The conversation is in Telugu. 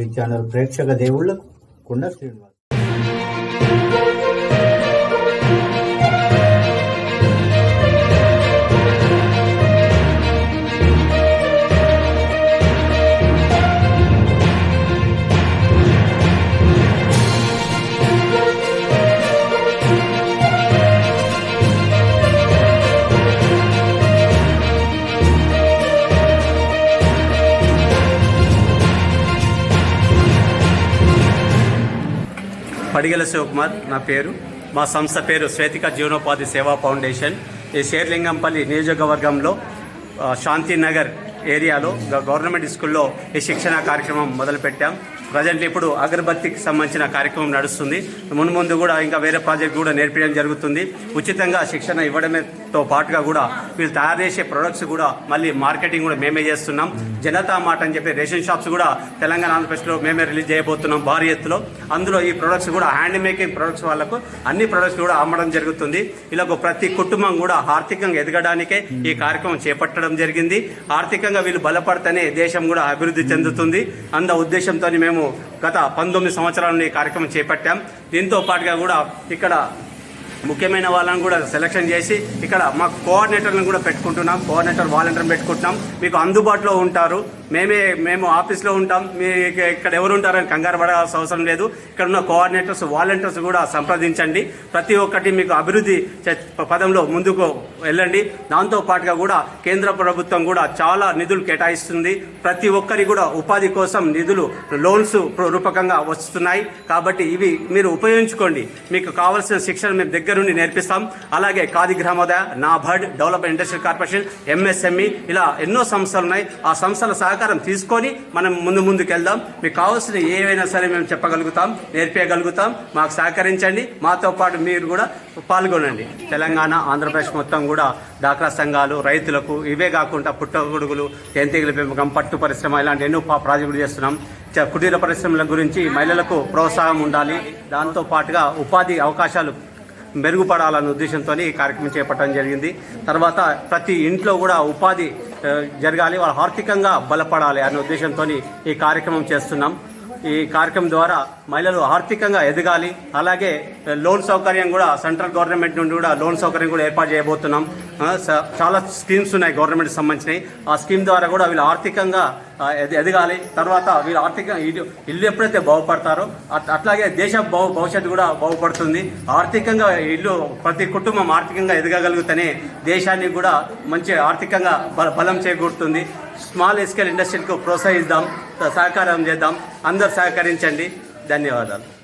టూ ఛానల్ ప్రేక్షక దేవుళ్ళకు కుండ శ్రీనివాస్ పడిగల శివకుమార్ నా పేరు. మా సంస్థ పేరు శ్వేతిక జీవనోపాధి సేవా ఫౌండేషన్. ఈ షేర్లింగంపల్లి నియోజకవర్గంలో శాంతినగర్ ఏరియాలో గ- గవర్నమెంట్ స్కూల్లో ఈ శిక్షణ కార్యక్రమం మొదలుపెట్టాం. ప్రజెంట్ ఇప్పుడు అగరబత్తికి సంబంధించిన కార్యక్రమం నడుస్తుంది. ముందు ముందు కూడా ఇంకా వేరే ప్రాజెక్ట్ కూడా నేర్పించడం జరుగుతుంది. ఉచితంగా శిక్షణ ఇవ్వడమేతో పాటుగా కూడా వీళ్ళు తయారు చేసే ప్రొడక్ట్స్ కూడా మళ్ళీ మార్కెటింగ్ కూడా మేమే చేస్తున్నాం. జనతా మాట అని చెప్పి రేషన్ షాప్స్ కూడా తెలంగాణ ఆంధ్రప్రదేశ్లో మేమే రిలీజ్ చేయబోతున్నాం భారీ ఎత్తులో. అందులో ఈ ప్రొడక్ట్స్ కూడా హ్యాండ్ మేకింగ్ ప్రొడక్ట్స్ వాళ్ళకు అన్ని ప్రొడక్ట్స్ కూడా అమ్మడం జరుగుతుంది. ఇలా ప్రతి కుటుంబం కూడా ఆర్థికంగా ఎదగడానికే ఈ కార్యక్రమం చేపట్టడం జరిగింది. ఆర్థికంగా వీళ్ళు బలపడితేనే దేశం కూడా అభివృద్ధి చెందుతుంది. అంద ఉద్దేశంతో మేము మేము గత పంతొమ్మిది సంవత్సరాల నుండి కార్యక్రమం చేపట్టాం. దీంతో పాటుగా కూడా ఇక్కడ ముఖ్యమైన వాళ్ళని కూడా సెలెక్షన్ చేసి ఇక్కడ మా కోఆర్డినేటర్లను కూడా పెట్టుకుంటున్నాం. కోఆర్డినేటర్ వాలంటీర్ పెట్టుకుంటున్నాం. మీకు అందుబాటులో ఉంటారు. మేమే మేము ఆఫీస్లో ఉంటాం. మీకు ఇక్కడ ఎవరు ఉంటారని కంగారు పడాల్సిన అవసరం లేదు. ఇక్కడ ఉన్న కోఆర్డినేటర్స్ వాలంటీర్స్ కూడా సంప్రదించండి. ప్రతి ఒక్కటి మీకు అభివృద్ధి పదంలో ముందుకు వెళ్ళండి. దాంతో పాటుగా కూడా కేంద్ర ప్రభుత్వం కూడా చాలా నిధులు కేటాయిస్తుంది. ప్రతి ఒక్కరి కూడా ఉపాధి కోసం నిధులు లోన్స్ రూపకంగా వస్తున్నాయి. కాబట్టి ఇవి మీరు ఉపయోగించుకోండి. మీకు కావాల్సిన శిక్షణ మేము దగ్గరుండి నేర్పిస్తాం. అలాగే Khadi Gramodaya NABARD development industrial corporation MSME ఇలా ఎన్నో సంస్థలు ఉన్నాయి. ఆ సంస్థల సహకారం తీసుకొని మనం ముందు ముందుకు వెళ్దాం మీకు కావాల్సిన ఏవైనా సరే మేము చెప్పగలుగుతాం నేర్పించగలుగుతాం మాకు సహకరించండి. మాతో పాటు మీరు కూడా పాల్గొనండి. తెలంగాణ ఆంధ్రప్రదేశ్ మొత్తం కూడా డాక్రా సంఘాలు రైతులకు ఇవే కాకుండా పుట్టగొడుగులు జంతికల పెంపకం పట్టు పరిశ్రమ ఇలాంటి ఎన్నో పా- ప్రాజెక్టులు చేస్తున్నాం. చ- కుటీర పరిశ్రమల గురించి మహిళలకు ప్రోత్సాహం ఉండాలి. దాంతో పాటుగా ఉపాధి అవకాశాలు మెరుగుపడాలన్న ఉద్దేశంతో ఈ కార్యక్రమం చేపట్టడం జరిగింది. తర్వాత ప్రతి ఇంట్లో కూడా ఉపాధి జరగాలి వాళ్ళు ఆర్థికంగా బలపడాలి అనే ఉద్దేశంతో ఈ కార్యక్రమం చేస్తున్నాం. ఈ కార్యక్రమం ద్వారా మహిళలు ఆర్థికంగా ఎదగాలి. అలాగే లోన్ సౌకర్యం కూడా సెంట్రల్ గవర్నమెంట్ నుండి కూడా లోన్ సౌకర్యం కూడా ఏర్పాటు చేయబోతున్నాం. చాలా స్కీమ్స్ ఉన్నాయి గవర్నమెంట్కి సంబంధించినవి. ఆ స్కీమ్ ద్వారా కూడా వీళ్ళు ఆర్థికంగా ఎదగాలి. తర్వాత వీళ్ళు ఆర్థిక ఇల్లు ఇల్లు ఎప్పుడైతే బాగుపడతారో అట్- అట్లాగే దేశ భవ భవిష్యత్తు కూడా బాగుపడుతుంది. ఆర్థికంగా ఇల్లు ప్రతి కుటుంబం ఆర్థికంగా ఎదగగలుగుతనే దేశానికి కూడా మంచి ఆర్థికంగా బల- బలం చేకూరుతుంది. స్మాల్ స్కేల్ ఇండస్ట్రీలకు ప్రోత్సహిద్దాం. సహకారం చేద్దాం. అందరు సహకరించండి. ధన్యవాదాలు.